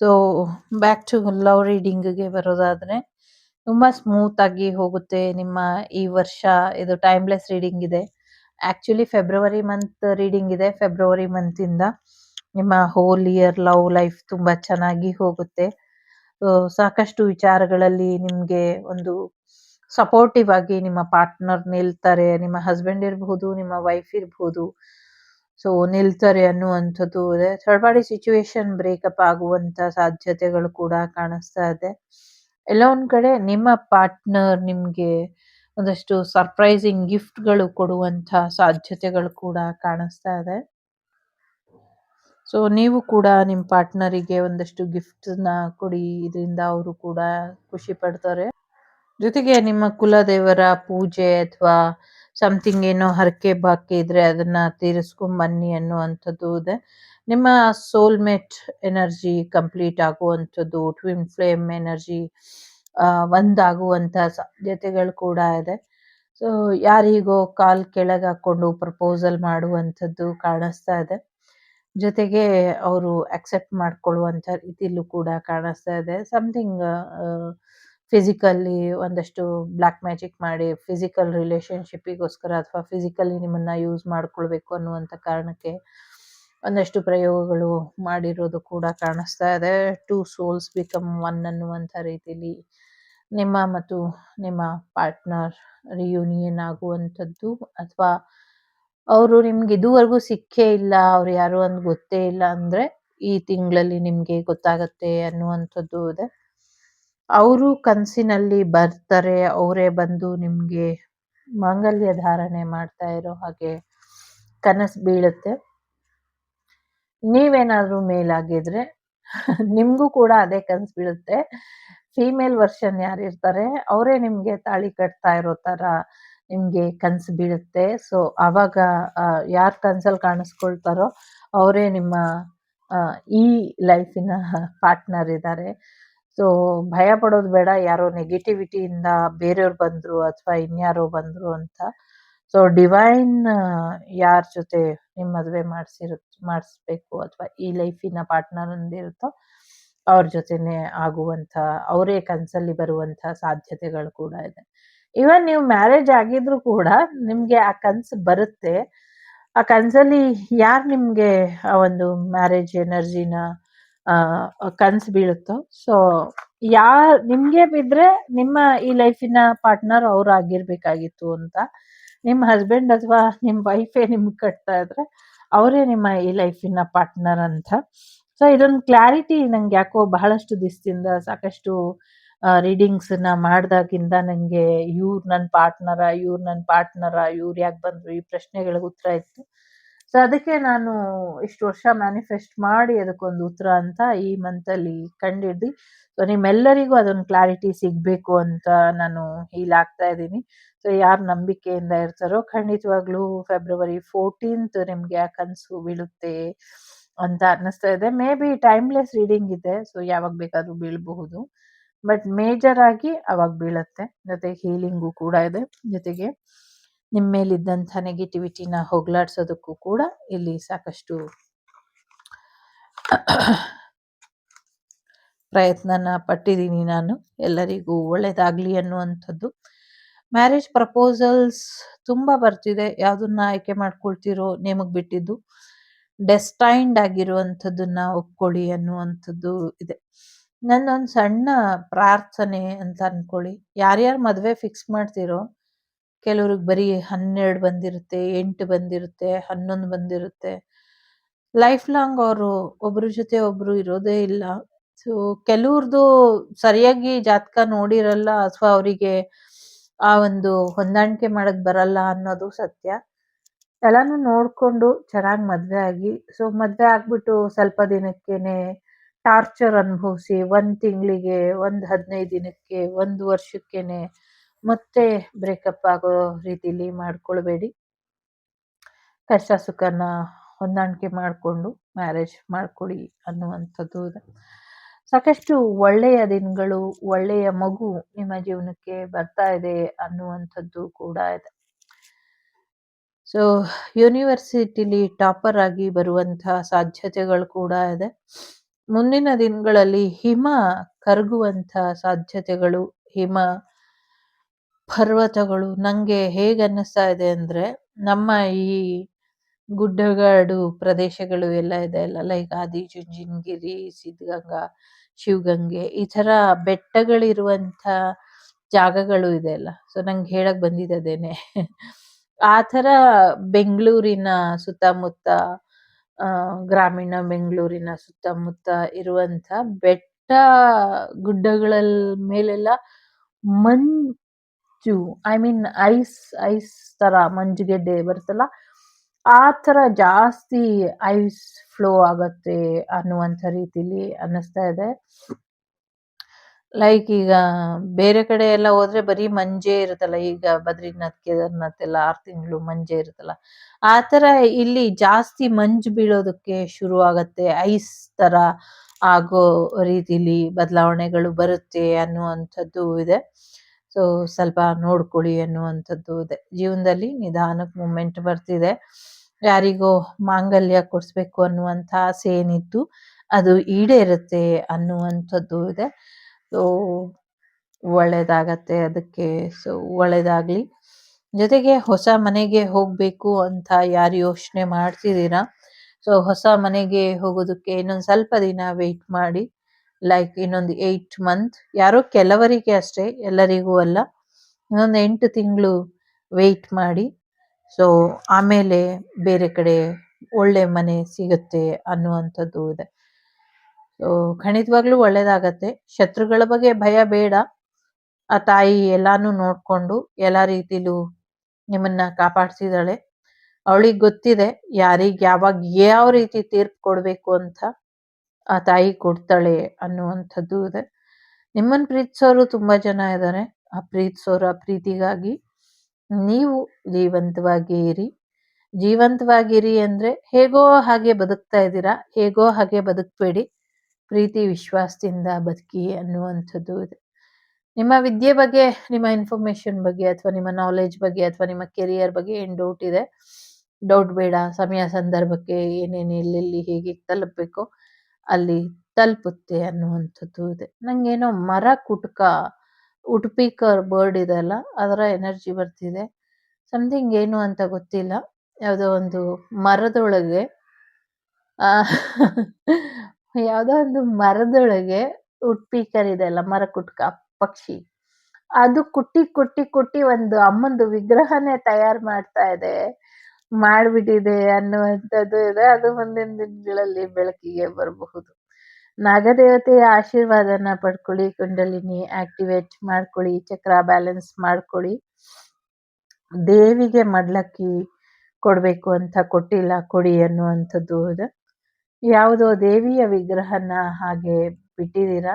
so back to love ರೀಡಿಂಗ್ಗೆ ಬರೋದಾದರೆ ತುಂಬ ಸ್ಮೂತ್ ಆಗಿ ಹೋಗುತ್ತೆ ನಿಮ್ಮ ಈ ವರ್ಷ. ಇದು ಟೈಮ್ಲೆಸ್ ರೀಡಿಂಗ್ ಇದೆ. ಆ್ಯಕ್ಚುಲಿ ಫೆಬ್ರವರಿ ಮಂತ್ ರೀಡಿಂಗ್ ಇದೆ ಫೆಬ್ರವರಿ ಮಂತಿಂದ ನಿಮ್ಮ ಹೋಲ್ ಇಯರ್ ಲವ್ ಲೈಫ್ ತುಂಬ ಚೆನ್ನಾಗಿ ಹೋಗುತ್ತೆ. ಸಾಕಷ್ಟು ವಿಚಾರಗಳಲ್ಲಿ ನಿಮ್ಗೆ ಒಂದು ಸಪೋರ್ಟಿವ್ ಆಗಿ ನಿಮ್ಮ ಪಾರ್ಟ್ನರ್ ನಿಲ್ತಾರೆ, ನಿಮ್ಮ ಹಸ್ಬೆಂಡ್ ಇರಬಹುದು ನಿಮ್ಮ ವೈಫ್ ಇರಬಹುದು ಸೊ ನಿಲ್ತಾರೆ ಅನ್ನುವಂಥದ್ದು ಇದೆ. ಥರ್ಡ್ ಪಾರ್ಟಿ ಸಿಚುವೇಶನ್ ಬ್ರೇಕಪ್ ಆಗುವಂತ ಸಾಧ್ಯತೆಗಳು ಕೂಡ ಕಾಣಿಸ್ತಾ ಇದೆ. ಎಲ್ಲ ಒಂದ್ ಕಡೆ ನಿಮ್ಮ ಪಾರ್ಟ್ನರ್ ನಿಮ್ಗೆ ಒಂದಷ್ಟು ಸರ್ಪ್ರೈಸಿಂಗ್ ಗಿಫ್ಟ್ಗಳು ಕೊಡುವಂತ ಸಾಧ್ಯತೆಗಳು ಕೂಡ ಕಾಣಿಸ್ತಾ ಇದೆ. ಸೊ ನೀವು ಕೂಡ ನಿಮ್ಮ ಪಾರ್ಟ್ನರಿಗೆ ಒಂದಷ್ಟು ಗಿಫ್ಟ್ನ ಕೊಡಿ, ಇದರಿಂದ ಅವರು ಕೂಡ ಖುಷಿ ಪಡ್ತಾರೆ. ಜೊತೆಗೆ ನಿಮ್ಮ ಕುಲದೇವರ ಪೂಜೆ ಅಥವಾ ಸಮಥಿಂಗ್ ಏನೋ ಹರಕೆ ಬಾಕಿ ಇದ್ರೆ ಅದನ್ನ ತೀರಿಸ್ಕೊಂಡ್ ಬನ್ನಿ ಅನ್ನುವಂಥದ್ದು ಇದೆ. ನಿಮ್ಮ ಸೋಲ್ಮೇಟ್ ಎನರ್ಜಿ ಕಂಪ್ಲೀಟ್ ಆಗುವಂಥದ್ದು ಟ್ವಿನ್ ಫ್ಲೇಮ್ ಎನರ್ಜಿ ಒಂದಾಗುವಂತ ಸಾಧ್ಯತೆಗಳು ಕೂಡ ಇದೆ. ಸೊ ಯಾರಿಗೋ ಕಾಲ್ ಕೆಳಗೆ ಹಾಕೊಂಡು ಪ್ರಪೋಸಲ್ ಮಾಡುವಂಥದ್ದು ಕಾಣಿಸ್ತಾ ಇದೆ. ಜೊತೆಗೆ ಅವರು ಅಕ್ಸೆಪ್ಟ್ ಮಾಡ್ಕೊಳ್ಳುವಂಥ ರೀತಿಲೂ ಕೂಡ ಕಾಣಿಸ್ತಾ ಇದೆ. ಸಮಥಿಂಗ್ ಫಿಸಿಕಲಿ ಒಂದಷ್ಟು ಬ್ಲ್ಯಾಕ್ ಮ್ಯಾಜಿಕ್ ಮಾಡಿ ಫಿಸಿಕಲ್ ರಿಲೇಷನ್ಶಿಪ್ಪಿಗೋಸ್ಕರ ಅಥವಾ ಫಿಸಿಕಲಿ ನಿಮ್ಮನ್ನ ಯೂಸ್ ಮಾಡ್ಕೊಳ್ಬೇಕು ಅನ್ನುವಂಥ ಕಾರಣಕ್ಕೆ ಒಂದಷ್ಟು ಪ್ರಯೋಗಗಳು ಮಾಡಿರೋದು ಕೂಡ ಕಾಣಿಸ್ತಾ ಇದೆ. ಟೂ ಸೋಲ್ಸ್ ಬಿಕಮ್ ಒನ್ ಅನ್ನುವಂಥ ರೀತಿಲಿ ನಿಮ್ಮ ಮತ್ತು ನಿಮ್ಮ ಪಾರ್ಟ್ನರ್ ರಿಯೂನಿಯನ್ ಆಗುವಂಥದ್ದು ಅಥವಾ ಅವರು ನಿಮ್ಗೆ ಇದುವರೆಗೂ ಸಿಕ್ಕೇ ಇಲ್ಲ, ಅವ್ರು ಯಾರು ಅಂತ ಗೊತ್ತೇ ಇಲ್ಲ ಅಂದ್ರೆ ಈ ತಿಂಗಳಲ್ಲಿ ನಿಮ್ಗೆ ಗೊತ್ತಾಗತ್ತೆ ಅನ್ನುವಂಥದ್ದು ಇದೆ. ಅವರು ಕನಸಿನಲ್ಲಿ ಬರ್ತಾರೆ, ಅವರೇ ಬಂದು ನಿಮ್ಗೆ ಮಾಂಗಲ್ಯ ಧಾರಣೆ ಮಾಡ್ತಾ ಇರೋ ಹಾಗೆ ಕನಸು ಬೀಳುತ್ತೆ. ನೀವೇನಾದ್ರೂ ಮೇಲಾಗಿದ್ರೆ ನಿಮ್ಗೂ ಕೂಡ ಅದೇ ಕನಸು ಬೀಳುತ್ತೆ. ಫೀಮೇಲ್ ವರ್ಷನ್ ಯಾರಿರ್ತಾರೆ, ಅವರೇ ನಿಮ್ಗೆ ತಾಳಿ ಕಟ್ತಾ ಇರೋ ತರ ನಿಮ್ಗೆ ಕನಸು ಬೀಳುತ್ತೆ. ಸೊ ಅವಾಗ ಯಾರು ಕನ್ಸಲ್ಲಿ ಕಾಣಿಸ್ಕೊಳ್ತಾರೋ ಅವರೇ ನಿಮ್ಮ ಈ ಲೈಫಿನ ಪಾರ್ಟ್ನರ್ ಇದ್ದಾರೆ ಸೊ ಭಯ ಪಡೋದು ಬೇಡ. ಯಾರೋ ನೆಗೆಟಿವಿಟಿಯಿಂದ ಬೇರೆಯವ್ರು ಬಂದ್ರು ಅಥವಾ ಇನ್ಯಾರೋ ಬಂದ್ರು ಅಂತ. ಸೊ ಡಿವೈನ್ ಯಾರ ಜೊತೆ ನಿಮ್ಮ ಮದುವೆ ಮಾಡ್ಸಿರು ಮಾಡಿಸ್ಬೇಕು ಅಥವಾ ಈ ಲೈಫಿನ ಪಾರ್ಟ್ನರ್ ಒಂದಿರುತ್ತೋ ಅವ್ರ ಜೊತೆನೆ ಆಗುವಂತ ಅವರೇ ಕನಸಲ್ಲಿ ಬರುವಂತ ಸಾಧ್ಯತೆಗಳು ಕೂಡ ಇದೆ. ಇವನ್ ನೀವು ಮ್ಯಾರೇಜ್ ಆಗಿದ್ರು ಕೂಡ ನಿಮ್ಗೆ ಆ ಕನ್ಸು ಬರುತ್ತೆ. ಆ ಕನ್ಸಲ್ಲಿ ಯಾರ್ ನಿಮ್ಗೆ ಆ ಒಂದು ಮ್ಯಾರೇಜ್ ಎನರ್ಜಿನ ಕನ್ಸು ಬೀಳುತ್ತೋ? ಸೊ ಯಾರ್, ನಿಮ್ಗೆ ಬಿದ್ರೆ ನಿಮ್ಮ ಈ ಲೈಫಿನ ಪಾರ್ಟ್ನರ್ ಅವ್ರು ಆಗಿರ್ಬೇಕಾಗಿತ್ತು ಅಂತ. ನಿಮ್ಮ ಹಸ್ಬೆಂಡ್ ಅಥವಾ ನಿಮ್ಮ ವೈಫೇ ನಿಮ್ಗೆ ಕಟ್ತಾ ಇದ್ರೆ ಅವರೇ ನಿಮ್ಮ ಈ ಲೈಫಿನ ಪಾರ್ಟ್ನರ್ ಅಂತ. ಸೊ ಇದೊಂದು ಕ್ಲಾರಿಟಿ ನಂಗೆ ಯಾಕೋ ಬಹಳಷ್ಟು ದಿಸ್ತಿಂದ ಸಾಕಷ್ಟು ರೀಡಿಂಗ್ಸ್ನ ಮಾಡ್ದಾಗಿಂದ ನಂಗೆ ಇವ್ರು ನನ್ನ ಪಾರ್ಟ್ನರ ಇವ್ರು ನನ್ನ ಪಾರ್ಟ್ನರ ಇವ್ರು ಯಾಕೆ ಬಂದ್ರು? ಈ ಪ್ರಶ್ನೆಗಳಿಗೆ ಉತ್ತರ ಇತ್ತು. ಸೊ ಅದಕ್ಕೆ ನಾನು ಇಷ್ಟು ವರ್ಷ ಮ್ಯಾನಿಫೆಸ್ಟ್ ಮಾಡಿ ಅದಕ್ಕೊಂದು ಉತ್ತರ ಅಂತ ಈ ಮಂತಲ್ಲಿ ಕಂಡಿಡ್ದು ಸೊ ನಿಮ್ಮೆಲ್ಲರಿಗೂ ಅದೊಂದು ಕ್ಲಾರಿಟಿ ಸಿಗಬೇಕು ಅಂತ ನಾನು ಹೀಲ್ ಆಗ್ತಾ ಇದ್ದೀನಿ. ಸೊ ಯಾರು ನಂಬಿಕೆಯಿಂದ ಇರ್ತಾರೋ ಖಂಡಿತವಾಗ್ಲೂ ಫೆಬ್ರವರಿ ಫೋರ್ಟೀನ್ತ್ ನಿಮ್ಗೆ ಆ ಕನಸು ಬೀಳುತ್ತೆ ಅಂತ ಅನ್ನಿಸ್ತಾ ಇದೆ. ಮೇ ಬಿ ಟೈಮ್ಲೆಸ್ ರೀಡಿಂಗ್ ಇದೆ. ಸೊ ಯಾವಾಗ ಬೇಕಾದ್ರೂ ಬೀಳಬಹುದು. ಬಟ್ ಮೇಜರ್ ಆಗಿ ಅವಾಗ ಬೀಳತ್ತೆ. ಜೊತೆಗೆ ಹೀಲಿಂಗು ಕೂಡ ಇದೆ. ಜೊತೆಗೆ ನಿಮ್ಮ ಮೇಲಿದ್ದಂಥ ನೆಗೆಟಿವಿಟಿನ ಹೋಗ್ಲಾಡ್ಸೋದಕ್ಕೂ ಕೂಡ ಇಲ್ಲಿ ಸಾಕಷ್ಟು ಪ್ರಯತ್ನನ ಪಟ್ಟಿದ್ದೀನಿ ನಾನು. ಎಲ್ಲರಿಗೂ ಒಳ್ಳೆಯದಾಗಲಿ ಅನ್ನುವಂಥದ್ದು. ಮ್ಯಾರೇಜ್ ಪ್ರಪೋಸಲ್ಸ್ ತುಂಬ ಬರ್ತಿದೆ. ಯಾವ್ದನ್ನ ಆಯ್ಕೆ ಮಾಡ್ಕೊಳ್ತಿರೋ ನಿಮಗೆ ಬಿಟ್ಟಿದ್ದು. ಡೆಸ್ಟೈನ್ಡ್ ಆಗಿರುವಂಥದ್ದನ್ನ ಒಪ್ಕೊಳ್ಳಿ ಅನ್ನುವಂಥದ್ದು ಇದೆ. ನನ್ನೊಂದು ಸಣ್ಣ ಪ್ರಾರ್ಥನೆ ಅಂತ ಅನ್ಕೊಳ್ಳಿ. ಯಾರ್ಯಾರು ಮದುವೆ ಫಿಕ್ಸ್ ಮಾಡ್ತಿರೋ, ಕೆಲವ್ರಿಗೆ ಬರೀ ಹನ್ನೆರಡು ಬಂದಿರುತ್ತೆ, ಎಂಟು ಬಂದಿರುತ್ತೆ, ಹನ್ನೊಂದು ಬಂದಿರುತ್ತೆ. ಲೈಫ್ ಲಾಂಗ್ ಅವರು, ಒಬ್ರ ಜೊತೆ ಒಬ್ರು ಇರೋದೇ ಇಲ್ಲ. ಸೊ ಕೆಲವ್ರದ್ದು ಸರಿಯಾಗಿ ಜಾತಕ ನೋಡಿರಲ್ಲ, ಅಥವಾ ಅವರಿಗೆ ಆ ಒಂದು ಹೊಂದಾಣಿಕೆ ಮಾಡಕ್ ಬರಲ್ಲ ಅನ್ನೋದು ಸತ್ಯ. ಎಲ್ಲಾನು ನೋಡ್ಕೊಂಡು ಚೆನ್ನಾಗಿ ಮದ್ವೆ ಆಗಿ. ಸೊ ಮದ್ವೆ ಆಗ್ಬಿಟ್ಟು ಸ್ವಲ್ಪ ದಿನಕ್ಕೇನೆ ಟಾರ್ಚರ್ ಅನುಭವಿಸಿ, ಒಂದು ತಿಂಗಳಿಗೆ, ಒಂದ್ ಹದಿನೈದು ದಿನಕ್ಕೆ, ಒಂದು ವರ್ಷಕ್ಕೇನೆ ಮತ್ತೆ ಬ್ರೇಕಪ್ ಆಗೋ ರೀತಿಲಿ ಮಾಡ್ಕೊಳ್ಬೇಡಿ. ಕಷ್ಟ ಸುಖನ ಹೊಂದಾಣಿಕೆ ಮಾಡಿಕೊಂಡು ಮ್ಯಾರೇಜ್ ಮಾಡ್ಕೊಳ್ಳಿ ಅನ್ನುವಂಥದ್ದು ಇದೆ. ಸಾಕಷ್ಟು ಒಳ್ಳೆಯ ದಿನಗಳು, ಒಳ್ಳೆಯ ಮಗು ನಿಮ್ಮ ಜೀವನಕ್ಕೆ ಬರ್ತಾ ಇದೆ ಅನ್ನುವಂಥದ್ದು ಕೂಡ ಇದೆ. ಸೊ ಯೂನಿವರ್ಸಿಟಿಲಿ ಟಾಪರ್ ಆಗಿ ಬರುವಂತಹ ಸಾಧ್ಯತೆಗಳು ಕೂಡ ಇದೆ. ಮುಂದಿನ ದಿನಗಳಲ್ಲಿ ಹಿಮ ಕರಗುವಂತ ಸಾಧ್ಯತೆಗಳು ಹಿಮ ಪರ್ವತಗಳು ನಂಗೆ ಹೇಗೆ ಅನ್ನಿಸ್ತಾ ಇದೆ ಅಂದ್ರೆ ನಮ್ಮ ಈ ಗುಡ್ಡಗಾಡು ಪ್ರದೇಶಗಳು ಎಲ್ಲ ಇದೆ ಅಲ್ಲ ಲೈಕ್ ಆದಿಚುಂಚನಗಿರಿ, ಸಿದ್ಧಗಂಗಾ, ಶಿವಗಂಗೆ ಈ ಥರ ಬೆಟ್ಟಗಳಿರುವಂಥ ಜಾಗಗಳು ಇದೆ ಅಲ್ಲ. ಸೊ ನಂಗೆ ಹೇಳಕ್ ಬಂದಿದ್ದೇನೆ ಆ ಥರ ಬೆಂಗಳೂರಿನ ಸುತ್ತಮುತ್ತ ಗ್ರಾಮೀಣ ಬೆಂಗಳೂರಿನ ಸುತ್ತಮುತ್ತ ಇರುವಂಥ ಬೆಟ್ಟ ಗುಡ್ಡಗಳಲ್ ಮೇಲೆಲ್ಲ ಮಂಜು, ಐ ಮೀನ್ ಐಸ್ ಐಸ್ ತರ ಮಂಜುಗೆಡ್ಡೆ ಬರುತ್ತಲ್ಲ, ಆ ಥರ ಜಾಸ್ತಿ ಐಸ್ ಫ್ಲೋ ಆಗತ್ತೆ ಅನ್ನುವಂಥ ರೀತಿಲಿ ಅನ್ನಿಸ್ತಾ ಇದೆ. ಲೈಕ್ ಈಗ ಬೇರೆ ಕಡೆ ಎಲ್ಲ ಹೋದ್ರೆ ಬರೀ ಮಂಜೇ ಇರುತ್ತಲ್ಲ. ಈಗ ಬದ್ರಿನಾಥ್, ಕೇದಾರ್‌ನಾಥ್ ಎಲ್ಲ ಆರು ತಿಂಗಳು ಮಂಜೇ ಇರುತ್ತಲ್ಲ. ಆ ಥರ ಇಲ್ಲಿ ಜಾಸ್ತಿ ಮಂಜು ಬೀಳೋದಕ್ಕೆ ಶುರು ಆಗತ್ತೆ. ಐಸ್ ತರ ಆಗೋ ರೀತಿಲಿ ಬದಲಾವಣೆಗಳು ಬರುತ್ತೆ ಅನ್ನುವಂಥದ್ದು ಇದೆ. ಸೊ ಸ್ವಲ್ಪ ನೋಡ್ಕೊಳ್ಳಿ ಅನ್ನುವಂಥದ್ದು ಇದೆ. ಜೀವನದಲ್ಲಿ ನಿಧಾನಕ್ಕೆ ಮೂಮೆಂಟ್ ಬರ್ತಿದೆ. ಯಾರಿಗೋ ಮಾಂಗಲ್ಯ ಕೊಡಿಸ್ಬೇಕು ಅನ್ನುವಂಥ ಆಸೆ ಏನಿತ್ತು ಅದು ಈಡೇರುತ್ತೆ ಅನ್ನುವಂಥದ್ದು ಇದೆ. ಸೊ ಒಳ್ಳೇದಾಗತ್ತೆ ಅದಕ್ಕೆ. ಸೊ ಒಳ್ಳೇದಾಗ್ಲಿ. ಜೊತೆಗೆ ಹೊಸ ಮನೆಗೆ ಹೋಗ್ಬೇಕು ಅಂತ ಯಾರು ಯೋಚನೆ ಮಾಡ್ತಿದ್ದೀರಾ, ಸೊ ಹೊಸ ಮನೆಗೆ ಹೋಗೋದಕ್ಕೆ ಇನ್ನೊಂದು ಸ್ವಲ್ಪ ದಿನ ವೆಯ್ಟ್ ಮಾಡಿ. ಲೈಕ್ ಇನ್ನೊಂದು ಏಯ್ಟ್ ಮಂತ್ ಯಾರೋ ಕೆಲವರಿಗೆ ಅಷ್ಟೇ ಎಲ್ಲರಿಗೂ ಅಲ್ಲ. ಇನ್ನೊಂದು ಎಂಟು ತಿಂಗಳು ವೆಯ್ಟ್ ಮಾಡಿ. ಸೊ ಆಮೇಲೆ ಬೇರೆ ಕಡೆ ಒಳ್ಳೆ ಮನೆ ಸಿಗುತ್ತೆ ಅನ್ನುವಂಥದ್ದು ಇದೆ. ಖಂಡಿತವಾಗ್ಲೂ ಒಳ್ಳೇದಾಗತ್ತೆ. ಶತ್ರುಗಳ ಬಗ್ಗೆ ಭಯ ಬೇಡ. ಆ ತಾಯಿ ಎಲ್ಲಾನು ನೋಡ್ಕೊಂಡು ಎಲ್ಲ ರೀತಿಲೂ ನಿಮ್ಮನ್ನ ಕಾಪಾಡ್ಸಿದಾಳೆ ಅವಳಿಗೆ ಗೊತ್ತಿದೆ ಯಾರಿಗೆ ಯಾವಾಗ ಯಾವ ರೀತಿ ತೀರ್ಪು ಕೊಡ್ಬೇಕು ಅಂತ ಆ ತಾಯಿ ಕೊಡ್ತಾಳೆ ಅನ್ನುವಂಥದ್ದು ಇದೆ. ನಿಮ್ಮನ್ನ ಪ್ರೀತಿಸೋರು ತುಂಬಾ ಜನ ಇದಾರೆ. ಆ ಪ್ರೀತಿಸೋರ ಪ್ರೀತಿಗಾಗಿ ನೀವು ಜೀವಂತವಾಗಿ ಇರಿ. ಜೀವಂತವಾಗಿರಿ ಅಂದ್ರೆ ಹೇಗೋ ಹಾಗೆ ಬದುಕ್ತಾ ಇದ್ದೀರಾ. ಹೇಗೋ ಹಾಗೆ ಬದುಕ್ಬೇಡಿ. ಪ್ರೀತಿ ವಿಶ್ವಾಸದಿಂದ ಬದುಕಿ ಅನ್ನುವಂಥದ್ದು ಇದೆ. ನಿಮ್ಮ ವಿದ್ಯೆ ಬಗ್ಗೆ, ನಿಮ್ಮ ಇನ್ಫಾರ್ಮೇಷನ್ ಬಗ್ಗೆ ಅಥವಾ ನಿಮ್ಮ ನಾಲೆಜ್ ಬಗ್ಗೆ ಅಥವಾ ನಿಮ್ಮ ಕೆರಿಯರ್ ಬಗ್ಗೆ ಏನು ಡೌಟ್ ಇದೆ, ಡೌಟ್ ಬೇಡ. ಸಮಯ ಸಂದರ್ಭಕ್ಕೆ ಏನೇನು ಎಲ್ಲೆಲ್ಲಿ ಹೇಗೆ ತಲುಪಬೇಕು ಅಲ್ಲಿ ತಲುಪುತ್ತೆ ಅನ್ನುವಂಥದ್ದು ಇದೆ. ನಂಗೇನೋ ಮರ ಕುಟ್ಕ ಉಡುಪಿಕರ್ ಬರ್ಡ್ ಇದೆ ಅಲ್ಲ ಅದರ ಎನರ್ಜಿ ಬರ್ತಿದೆ. ಸಮಥಿಂಗ್ ಏನು ಅಂತ ಗೊತ್ತಿಲ್ಲ. ಯಾವುದೋ ಒಂದು ಮರದೊಳಗೆ ಯಾವುದೋ ಒಂದು ಮರದೊಳಗೆ ಉಡ್ಪೀಕರ್ ಇದೆ ಅಲ್ಲ ಮರ ಕುಟ್ಕ ಪಕ್ಷಿ. ಅದು ಕುಟ್ಟಿ, ಕುಟ್ಟಿ, ಕುಟ್ಟಿ ಒಂದು ಅಮ್ಮಂದು ವಿಗ್ರಹನೇ ತಯಾರು ಮಾಡ್ತಾ ಇದೆ. ಮಾಡ್ಬಿಟ್ಟಿದೆ ಅನ್ನುವಂಥದ್ದು ಇದೆ. ಅದು ಮುಂದಿನ ದಿನಗಳಲ್ಲಿ ಬೆಳಕಿಗೆ ಬರಬಹುದು. ನಾಗದೇವತೆಯ ಆಶೀರ್ವಾದನ ಪಡ್ಕೊಳ್ಳಿ. ಕುಂಡಲಿನಿ ಆಕ್ಟಿವೇಟ್ ಮಾಡ್ಕೊಳ್ಳಿ. ಚಕ್ರ ಬ್ಯಾಲೆನ್ಸ್ ಮಾಡ್ಕೊಳ್ಳಿ. ದೇವಿಗೆ ಮಡ್ಲಕ್ಕಿ ಕೊಡ್ಬೇಕು ಅಂತ ಕೊಟ್ಟಿಲ್ಲ ಕೊಡಿ ಅನ್ನುವಂಥದ್ದು ಇದೆ. ಯಾವುದೋ ದೇವಿಯ ವಿಗ್ರಹನ ಹಾಗೆ ಬಿಟ್ಟಿದ್ದೀರಾ.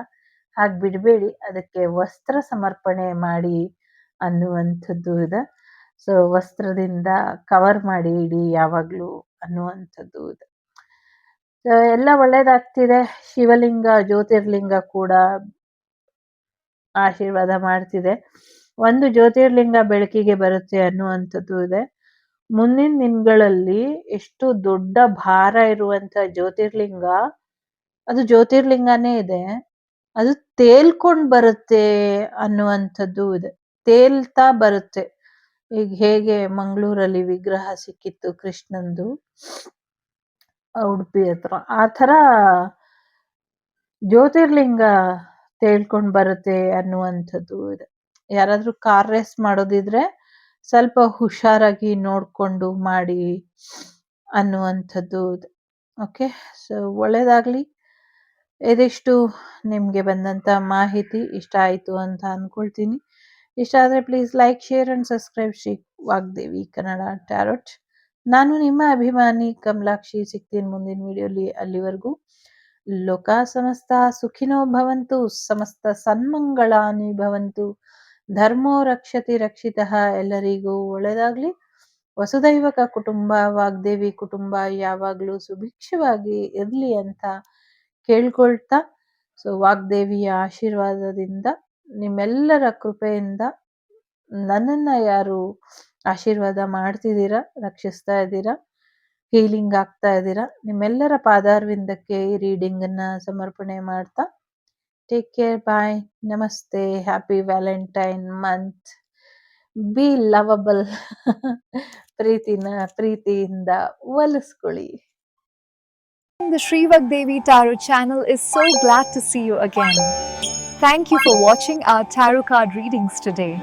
ಹಾಗೆ ಬಿಡಬೇಡಿ ಅದಕ್ಕೆ ವಸ್ತ್ರ ಸಮರ್ಪಣೆ ಮಾಡಿ ಅನ್ನುವಂಥದ್ದು ಇದೆ. ಸೊ ವಸ್ತ್ರದಿಂದ ಕವರ್ ಮಾಡಿ ಇಡಿ ಯಾವಾಗಲೂ ಅನ್ನುವಂಥದ್ದು ಇದೆ. ಎಲ್ಲ ಒಳ್ಳೇದಾಗ್ತಿದೆ. ಶಿವಲಿಂಗ, ಜ್ಯೋತಿರ್ಲಿಂಗ ಕೂಡ ಆಶೀರ್ವಾದ ಮಾಡ್ತಿದೆ. ಒಂದು ಜ್ಯೋತಿರ್ಲಿಂಗ ಬೆಳಕಿಗೆ ಬರುತ್ತೆ ಅನ್ನುವಂಥದ್ದು ಇದೆ. ಮುಂದಿನ ದಿನಗಳಲ್ಲಿ ಎಷ್ಟು ದೊಡ್ಡ ಭಾರ ಇರುವಂತ ಜ್ಯೋತಿರ್ಲಿಂಗ, ಅದು ಜ್ಯೋತಿರ್ಲಿಂಗನೇ ಇದೆ. ಅದು ತೇಲ್ಕೊಂಡ್ ಬರುತ್ತೆ ಅನ್ನುವಂಥದ್ದು ಇದೆ. ತೇಲ್ತಾ ಬರುತ್ತೆ. ಈಗ ಹೇಗೆ ಮಂಗಳೂರಲ್ಲಿ ವಿಗ್ರಹ ಸಿಕ್ಕಿತ್ತು ಕೃಷ್ಣಂದು, ಉಡುಪಿ ಹತ್ರ. ಆ ಥರ ಜ್ಯೋತಿರ್ಲಿಂಗ ತೇಳ್ಕೊಂಡ್ ಬರುತ್ತೆ ಅನ್ನುವಂಥದ್ದು ಇದೆ. ಯಾರಾದ್ರೂ ಕಾರ್ ರೇಸ್ ಮಾಡೋದಿದ್ರೆ ಸ್ವಲ್ಪ ಹುಷಾರಾಗಿ ನೋಡ್ಕೊಂಡು ಮಾಡಿ ಅನ್ನುವಂಥದ್ದು ಓಕೆ. ಸೊ ಒಳ್ಳೇದಾಗಲಿ ಇದಿಷ್ಟು ನಿಮಗೆ ಬಂದಂತ ಮಾಹಿತಿ ಇಷ್ಟ ಆಯಿತು ಅಂತ ಅಂದ್ಕೊಳ್ತೀನಿ ಇಷ್ಟ ಆದರೆ please like, share and subscribe Shri Vagdevi Kannada tarot. ನಾನು ನಿಮ್ಮ ಅಭಿಮಾನಿ ಕಮಲಾಕ್ಷಿ. ಸಿಗ್ತೀನಿ ಮುಂದಿನ ವಿಡಿಯೋಲಿ. ಅಲ್ಲಿವರೆಗೂ ಲೋಕ ಸಮಸ್ತ ಸುಖಿನೋ ಭವಂತು. ಸಮಸ್ತ ಸನ್ಮಂಗಳಾನಿ ಭವಂತು. ಧರ್ಮೋ ರಕ್ಷತಿ ರಕ್ಷಿತಃ. ಎಲ್ಲರಿಗೂ ಒಳ್ಳೇದಾಗ್ಲಿ. ವಸುದೈವಕ ಕುಟುಂಬ, ವಾಗ್ದೇವಿ ಕುಟುಂಬ ಯಾವಾಗ್ಲೂ ಸುಭಿಕ್ಷವಾಗಿ ಇರ್ಲಿ ಅಂತ ಕೇಳ್ಕೊಳ್ತಾ ಸೊ ವಾಗ್ದೇವಿಯ ಆಶೀರ್ವಾದದಿಂದ ನಿಮ್ಮೆಲ್ಲರ ಕೃಪೆಯಿಂದ ನನ್ನನ್ನ ಯಾರು ಆಶೀರ್ವಾದ ಮಾಡ್ತಿದ್ದೀರಾ, ರಕ್ಷಿಸ್ತಾ ಇದ್ದೀರಾ, ಹೀಲಿಂಗ್ ಆಗ್ತಾ ಇದ್ದೀರಾ, ನಿಮ್ಮೆಲ್ಲರ ಪಾದಾರ್ವಿಂದಕ್ಕೆ ಈ ರೀಡಿಂಗ್ ಅನ್ನ ಸಮರ್ಪಣೆ ಮಾಡ್ತಾ ಟೇಕ್ ಕೇರ್ ಬಾಯ್ ನಮಸ್ತೆ happy Valentine month be lovable ಪ್ರೀತಿನ ಪ್ರೀತಿಯಿಂದ ಒಲಿಸ್ಕೊಳ್ಳಿ The Shrivak Devi Tarot channel is so glad to see you again. Thank you for watching our tarot card readings today.